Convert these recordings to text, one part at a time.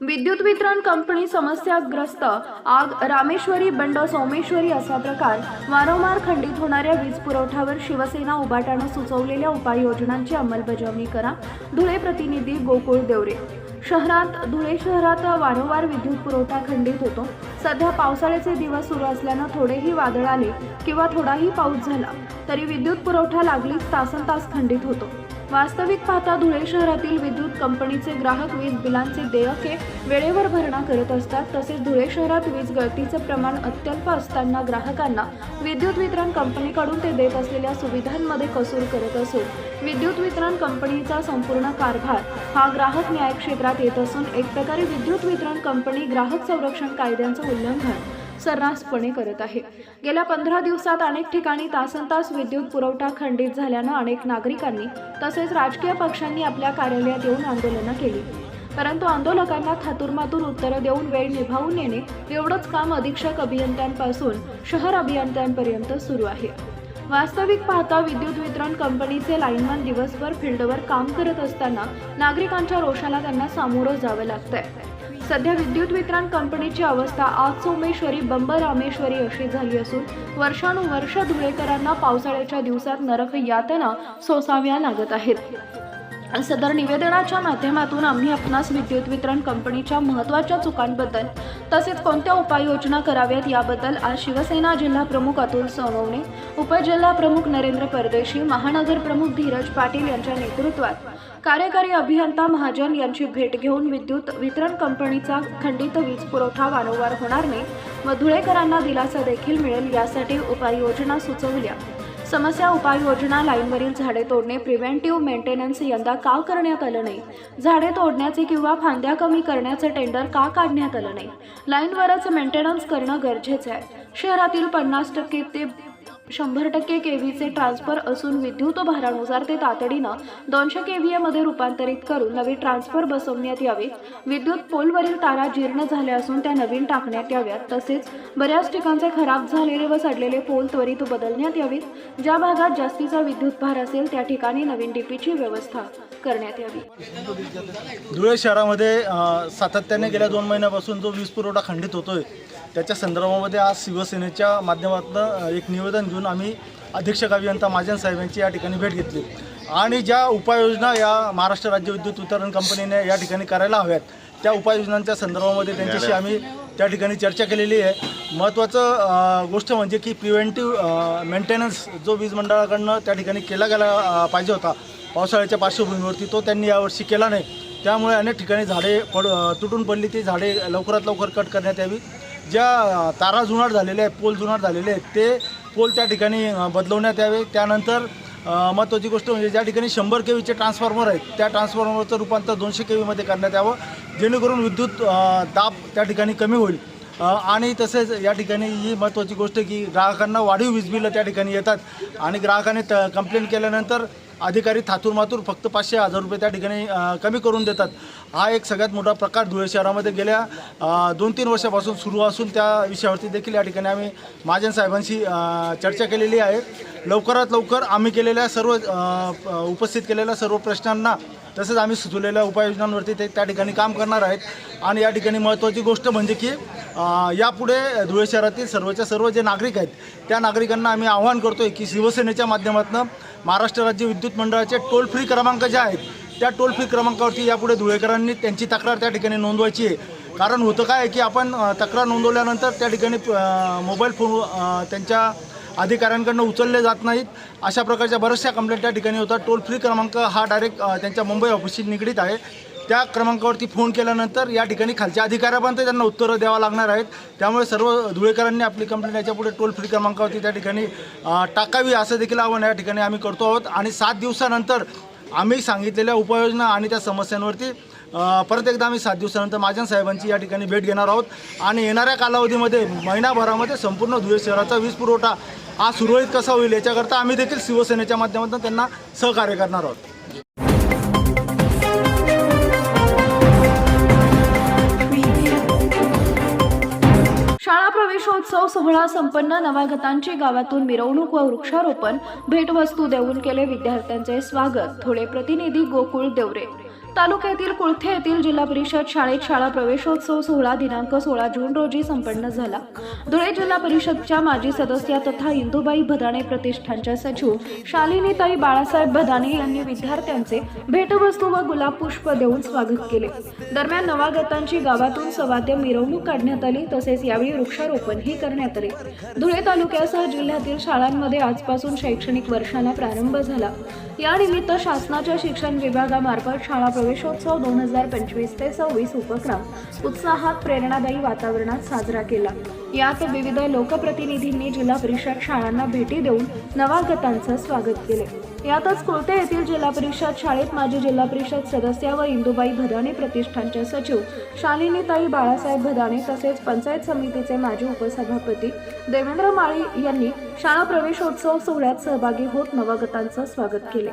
विद्युत वितरण कंपनी समस्याग्रस्त. आग रामेश्वरी बंड सोमेश्वरी असा प्रकार. वारंवार खंडित होणाऱ्या वीज पुरवठ्यावर शिवसेना उभाटानं सुचवलेल्या उपाययोजनांची अंमलबजावणी करा. धुळे प्रतिनिधी गोकुळ देवरे. शहरात धुळे शहरात वारंवार विद्युत पुरवठा खंडित होतो. सध्या पावसाळ्याचे दिवस सुरू असल्यानं थोडेही वादळ आले किंवा थोडाही पाऊस झाला तरी विद्युत पुरवठा लागलीच तासन तास खंडित होतो. वास्तविक पाहता धुळे शहरातील विद्युत कंपनीचे ग्राहक वीज बिलांचे देयके वेळेवर भरणा करत असतात. तसेच धुळे शहरात वीज गळतीचे प्रमाण अत्यल्प असताना ग्राहकांना विद्युत वितरण कंपनीकडून ते देत असलेल्या सुविधांमध्ये कसूर करत असून विद्युत वितरण कंपनीचा संपूर्ण कारभार हा ग्राहक न्याय क्षेत्रात येत असून एक प्रकारे विद्युत वितरण कंपनी ग्राहक संरक्षण कायद्यांचं उल्लंघन सर्रासपणे करत आहे. गेल्या पंधरा दिवसात अनेक ठिकाणी तासन तास विद्युत पुरवठा खंडित झाल्यानं अनेक नागरिकांनी तसेच राजकीय पक्षांनी आपल्या कार्यालयात येऊन आंदोलनं केली. परंतु आंदोलकांना थातुरमातून उत्तरं देऊन वेळ निभावून येणे एवढंच काम अधीक्षक अभियंत्यांपासून शहर अभियंत्यांपर्यंत सुरू आहे. वास्तविक पाहता विद्युत वितरण कंपनीचे लाईनमन दिवसभर फील्डवर काम करत असताना नागरिकांच्या रोषाला त्यांना सामोरं जावं लागतंय. सध्या विद्युत वितरण कंपनीची अवस्था आज सोमेश्वरी बंब रामेश्वरी अशी झाली असून वर्षानुवर्ष धुळेकरांना पावसाळ्याच्या दिवसात नरक यातना सोसाव्या लागत आहेत. सदर निवेदनाच्या माध्यमातून आम्ही आपणास विद्युत वितरण कंपनीच्या महत्त्वाच्या चुकांबद्दल तसेच कोणत्या उपाययोजना कराव्यात याबद्दल आज शिवसेना जिल्हा प्रमुख अतुल सोनवणे उपजिल्हा प्रमुख नरेंद्र परदेशी महानगर प्रमुख धीरज पाटील यांच्या नेतृत्वात कार्यकारी अभियंता महाजन यांची भेट घेऊन विद्युत वितरण कंपनीचा खंडित वीज पुरवठा वारंवार होणार नाही व धुळेकरांना दिलासा देखील मिळेल यासाठी उपाययोजना सुचवल्या. समस्या उपाययोजना लाईनवरील झाडे तोडणे प्रिव्हेंटिव्ह मेंटेनन्स यंदा का करण्यात आलं नाही? झाडे तोडण्याचे किंवा फांद्या कमी करण्याचे टेंडर का काढण्यात आलं नाही? लाईनवरच मेंटेनन्स करणं गरजेचं आहे. शहरातील पन्नास टक्के ते शंभर टक्के के व्हीचे ट्रान्सफर असून विद्युत भारानुसार ते तातडीनं दोनशे केव्हीए मध्ये रूपांतरित करून नवी ट्रान्सफर बसवण्यात यावे. विद्युत पोलवरील तारा जीर्ण झाल्या असून त्या नवीन टाकण्यात याव्यात. तसेच बऱ्याच ठिकाणचे खराब झालेले व सडलेले पोल त्वरित बदलण्यात यावेत. ज्या भागात जास्तीचा विद्युत भार असेल त्या ठिकाणी नवीन डीपीची व्यवस्था करण्यात यावी. धुळे शहरामध्ये सातत्याने गेल्या दोन महिन्यापासून जो वीज पुरवठा खंडित होतोय त्याच्या संदर्भामध्ये आज शिवसेनेच्या माध्यमातून एक निवेदन घेऊन आम्ही अधीक्षक अभियंता महाजन साहेब यांची या ठिकाणी भेट घेतली. आणि ज्या उपाययोजना या महाराष्ट्र राज्य विद्युत वितरण कंपनीने या ठिकाणी करायला हव्यात त्या उपाययोजनांच्या संदर्भामध्ये त्यांच्याशी आम्ही त्या ठिकाणी चर्चा केलेली आहे. महत्त्वाचं गोष्ट म्हणजे की प्रिव्हेंटिव्ह मेंटेनन्स जो वीज मंडळाकडनं त्या ठिकाणी केला गेला पाहिजे होता पावसाळ्याच्या पार्श्वभूमीवरती तो त्यांनी यावर्षी केला नाही. त्यामुळे अनेक ठिकाणी झाडे पड तुटून पडली. ती झाडे लवकरात लवकर कट करण्यात यावी. ज्या तारा जुनाट झालेल्या आहेत पोल जुनाट झालेले आहेत ते पोल त्या ठिकाणी बदलवण्यात यावे. त्यानंतर महत्त्वाची गोष्ट म्हणजे ज्या ठिकाणी शंभर के व्हीचे ट्रान्सफॉर्मर आहेत त्या ट्रान्सफॉर्मरचं रूपांतर दोनशे के व्हीमध्ये करण्यात यावं. जेणेकरून विद्युत दाब त्या ठिकाणी कमी होईल. आणि तसेच या ठिकाणी ही महत्त्वाची गोष्ट की ग्राहकांना वाढीव वीज बिलं त्या ठिकाणी येतात. आणि ग्राहकाने त कंप्लेंट केल्यानंतर अधिकारी थातूरमातूर फक्त पाचशे हजार रुपये त्या ठिकाणी कमी करून देतात. हा एक सगळ्यात मोठा प्रकार धुळे शहरामध्ये गेल्या दोन तीन वर्षापासून सुरू असून त्या विषयावरती देखील या ठिकाणी आम्ही महाजन साहेबांशी चर्चा केलेली आहे. लवकरात लवकर आम्ही केलेल्या सर्व उपस्थित केलेल्या सर्व प्रश्नांना तसंच आम्ही सुचवलेल्या उपाययोजनांवरती ते त्या ठिकाणी काम करणार आहेत. आणि या ठिकाणी महत्त्वाची गोष्ट म्हणजे की यापुढे धुळे शहरातील सर्वच्या सर्व जे नागरिक आहेत त्या नागरिकांना आम्ही आवाहन करतो आहे की शिवसेनेच्या माध्यमातून महाराष्ट्र राज्य विद्युत मंडळाचे टोल फ्री क्रमांक जे आहेत त्या टोल फ्री क्रमांकावरती यापुढे धुळेकरांनी त्यांची तक्रार त्या ठिकाणी नोंदवायची आहे. कारण होतं काय की आपण तक्रार नोंदवल्यानंतर त्या ठिकाणी मोबाईल फोन त्यांच्या अधिकाऱ्यांकडनं उचलले जात नाहीत. अशा प्रकारच्या बऱ्याचशा कंप्लेंट त्या ठिकाणी होतात. टोल फ्री क्रमांक हा डायरेक्ट त्यांच्या मुंबई ऑफिसशी निगडीत आहे. त्या क्रमांकावरती फोन केल्यानंतर या ठिकाणी खालच्या अधिकाऱ्यापर्यंत त्यांना उत्तरं द्यावं लागणार आहेत. त्यामुळे सर्व धुळेकरांनी आपली कंप्लेंट याच्यापुढे टोल फ्री क्रमांकावरती त्या ठिकाणी टाकावी असं देखील आव्हान या ठिकाणी आम्ही करतो आहोत. आणि सात दिवसानंतर आम्ही सांगितलेल्या उपाययोजना आणि त्या समस्यांवरती परत एकदा आम्ही सात दिवसानंतर महाजन साहेबांची या ठिकाणी भेट घेणार आहोत. आणि येणाऱ्या कालावधीमध्ये महिनाभरामध्ये संपूर्ण धुळे शहराचा वीज पुरवठा हा सुरळीत कसा होईल याच्याकरता आम्ही देखील शिवसेनेच्या माध्यमातून त्यांना सहकार्य करणार आहोत. शाळा प्रवेशोत्सव सोहळा संपन्न. नवागतांची गावातून मिरवणूक व वृक्षारोपण. भेटवस्तू देऊन केले विद्यार्थ्यांचे स्वागत. थोडे प्रतिनिधी गोकुळ देवरे. तालुक्यातील कुळथे येथील जिल्हा परिषद शाळेत शाळा प्रवेशोत्सव सोहळा दिनांक सोळा जून रोजी संपन्न झाला. धुळे जिल्हा परिषदच्या माजी सदस्या तथा इंदुबाई भदाणे प्रतिष्ठानच्या सचिव शालिनीताई बाळासाहेब भदाणे यांनी विद्यार्थ्यांचे भेटवस्तू व गुलाब पुष्प देऊन स्वागत केले. दरम्यान नवागतांची गावातून सवाद्य मिरवणूक काढण्यात आली तसेच यावेळी वृक्षारोपणही करण्यात आले. धुळे तालुक्यासह जिल्ह्यातील शाळांमध्ये आजपासून शैक्षणिक वर्षाला प्रारंभ झाला. यानिमित्त शासनाच्या शिक्षण विभागामार्फत शाळा प्रवेशोत्सव दोन हजार पंचवीस ते सव्वीस उपक्रम उत्साहात प्रेरणादायी वातावरणात साजरा केला. यात विविध लोकप्रतिनिधींनी जिल्हा परिषद शाळांना भेटी देऊन नवागतांचं स्वागत केले. यातच कुळते येथील जिल्हा परिषद शाळेत माजी जिल्हा परिषद सदस्य व इंदुबाई भदाणे प्रतिष्ठानच्या सचिव शालिनीताई बाळासाहेब भदाणे तसेच पंचायत समितीचे माजी उपसभापती देवेंद्र माळी यांनी शाळा प्रवेशोत्सव सोहळ्यात सहभागी होत नवागतांचं स्वागत केले.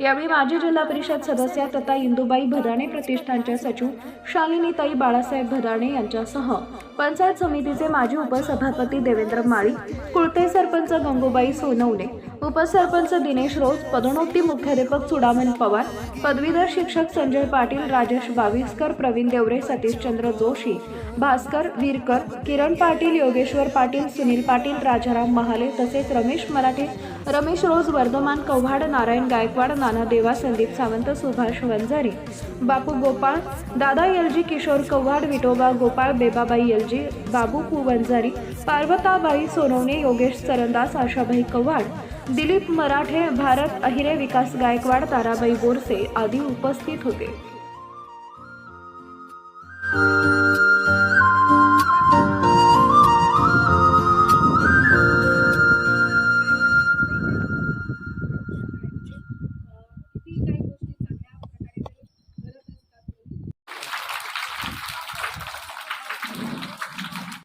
यावेळी माजी जिल्हा परिषद सदस्या तथा इंदुबाई भदाणे प्रतिष्ठानच्या सचिव शालिनीताई बाळासाहेब भदाणे यांच्यासह पंचायत समितीचे माजी उपसभापती देवेंद्र माळी कुळते सरपंच गंगूबाई सोनवणे उपसरपंच दिनेश रोज पदोन्नती मुख्याध्यापक चुडामन पवार पदवीधर शिक्षक संजय पाटील राजेश बाविस्कर प्रवीण देवरे सतीशचंद्र जोशी भास्कर वीरकर किरण पाटील योगेश्वर पाटील सुनील पाटील राजाराम महाले तसेच रमेश मराठे रमेश रोज वर्धमान कव्हाड नारायण गायकवाड नाना देवा संदीप सावंत सुभाष वंजारी बापू गोपाळ दादा एलजी किशोर कव्हाड विठोबा गोपाळ बेबाबाई एलजी बाबू पू वंजारी पार्वताबाई सोनवणे योगेश चरणदास आशाबाई कव्हाड दिलीप मराठे भारत अहिरे विकास गायकवाड ताराबाई बोरसे आदी उपस्थित होते.